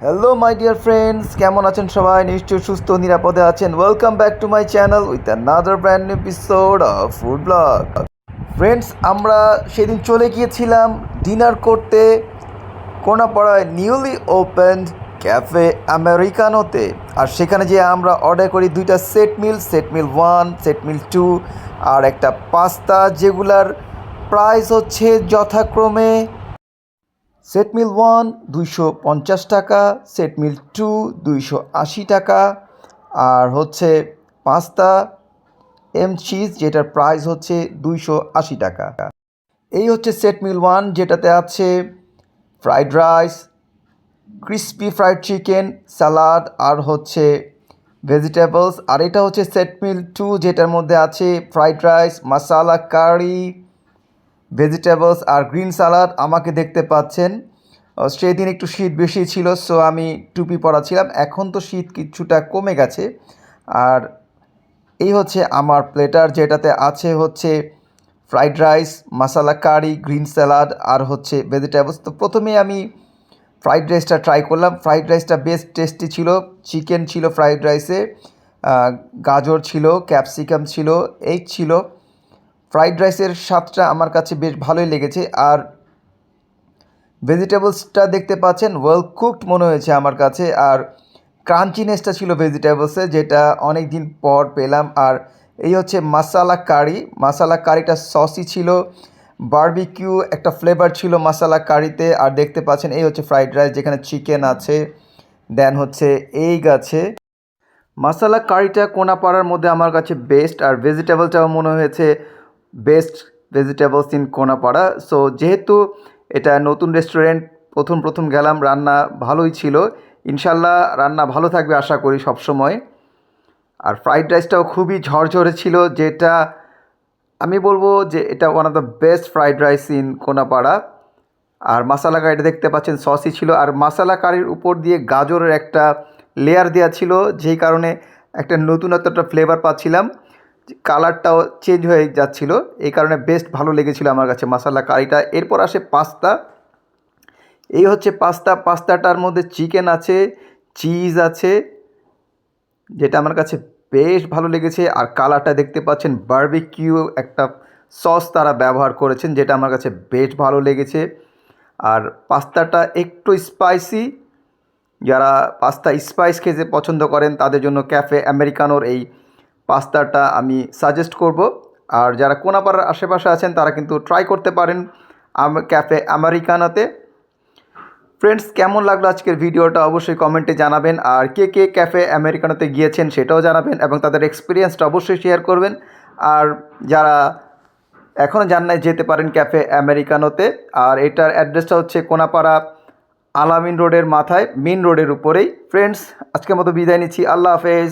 Hello my dear friends কেমন আছেন সবাই? নিশ্চয়ই সুস্থ নিরাপদে আছেন। Welcome back to my channel with another brand new episode of food blog friends আমরা সেদিন চলে গিয়েছিলাম ডিনার করতে কোনাপাড়ায় নিউলি ওপেন ক্যাফে আমেরিকানোতে আর সেখানে যে আমরা অর্ডার করি দুইটা set meal set meal one set meal two আর একটা পাস্তা যেগুলার প্রাইস হচ্ছে যথাক্রমে সেট মিল ওয়ান দুইশো পঞ্চাশ টাকা, সেট মিল টু দুইশো আশি টাকা। আর হচ্ছে পাস্তা এম চিজ যেটার প্রাইস হচ্ছে দুইশো আশি টাকা। এই হচ্ছে সেট মিল ওয়ান যেটাতে আছে fried rice, crispy fried chicken, salad আর হচ্ছে ভেজিটেবলস। আর এটা হচ্ছে সেট মিল টু যেটার মধ্যে আছে fried rice masala curry vegetables আর গ্রিন সালাড আমাকে দেখতে পাচ্ছেন। আহ, সেদিন একটু শীত বেশি ছিল সো আমি টুপি পরা ছিলাম। এখন তো শীত কিছুটা কমে গেছে। আর এই হচ্ছে আমার প্লেটার যেটাতে আছে হচ্ছে fried rice masala curry green salad আর হচ্ছে ভেজিটেবলস। তো প্রথমে আমি ফ্রাইড রাইসটা ট্রাই করলাম। ফ্রাইড রাইসটা বেশ টেস্টি ছিল। চিকেন ছিল ফ্রাইড রাইসে গাজর ছিল ক্যাপসিকাম ছিল এগ ছিল। ফ্রাইড রাইসের স্বাদটা আমার কাছে বেশ ভালোই লেগেছে। আর ভেজিটেবলসটা দেখতে পাচ্ছেন ওয়েল কুকড মনে হয়েছে আমার কাছে। আর ক্রাঞ্চিনেসটা ছিল ভেজিটেবলসে, যেটা অনেক দিন পর পেলাম। আর এই হচ্ছে মাসালা কারি মাসালা কারিটা সসি ছিল বারবিকিউ একটা ফ্লেভার ছিল মাসালা কারিতে আর দেখতে পাচ্ছেন, এই হচ্ছে ফ্রাইড রাইস যেখানে চিকেন আছে দেন হচ্ছে এগ আছে। মশালা কারিটা কোনাপাড়ার মধ্যে আমার কাছে বেস্ট আর ভেজিটেবলটাও মনে হয়েছে best vegetables in Konapara. So যেহেতু এটা নতুন রেস্টুরেন্ট প্রথম প্রথম গেলাম, রান্না ভালোই ছিল। ইনশাল্লাহ রান্না ভালো থাকবে আশা করি সবসময়। আর ফ্রাইড রাইসটাও খুবই ঝরঝরে ছিল, যেটা আমি বলব যে এটা one of the best fried rice in Konapara. আর মশালা কারিটা দেখতে পাচ্ছেন সসই ছিল। আর মশালা কারির উপর দিয়ে গাজরের একটা লেয়ার দেওয়া ছিল, যেই কারণে একটা নতুনত্ব একটা ফ্লেভার পাচ্ছিলাম। কালারটাও চেঞ্জ হয়ে যাচ্ছিল। এই কারণে বেস্ট ভালো লেগেছিল আমার কাছে মশালা কারিটা এরপর আসে পাস্তা এই হচ্ছে পাস্তা পাস্তাটার মধ্যে চিকেন আছে চিজ আছে, যেটা আমার কাছে বেশ ভালো লেগেছে। আর কালারটা দেখতে পাচ্ছেন বারবিকিউ একটা সস তারা ব্যবহার করেছেন, যেটা আমার কাছে বেশ ভালো লেগেছে। আর পাস্তাটা একটু স্পাইসি যারা পাস্তা স্পাইস খেতে পছন্দ করেন, তাদের জন্য ক্যাফে আমেরিকানোর এই পাস্তাটা আমি সাজেস্ট করব। আর যারা কোনাপাড়ার আশেপাশে আছেন, তারা কিন্তু ট্রাই করতে পারেন ক্যাফে আমেরিকানোতে ফ্রেন্ডস কেমন লাগল আজকের ভিডিওটা? অবশ্যই কমেন্টে জানাবেন। আর কে কে ক্যাফে আমেরিকানোতে গিয়েছেন সেটাও জানাবেন এবং তাদের এক্সপিরিয়েন্সটা অবশ্যই শেয়ার করবেন। আর যারা এখনও যান নাই, যেতে পারেন ক্যাফে আমেরিকানোতে আর এটার অ্যাড্রেসটা হচ্ছে কোনাপাড়া আলামিন রোডের মাথায় মেন রোডের উপরেই। ফ্রেন্ডস আজকের মতো বিদায় নিচ্ছি। আল্লাহ হাফেজ।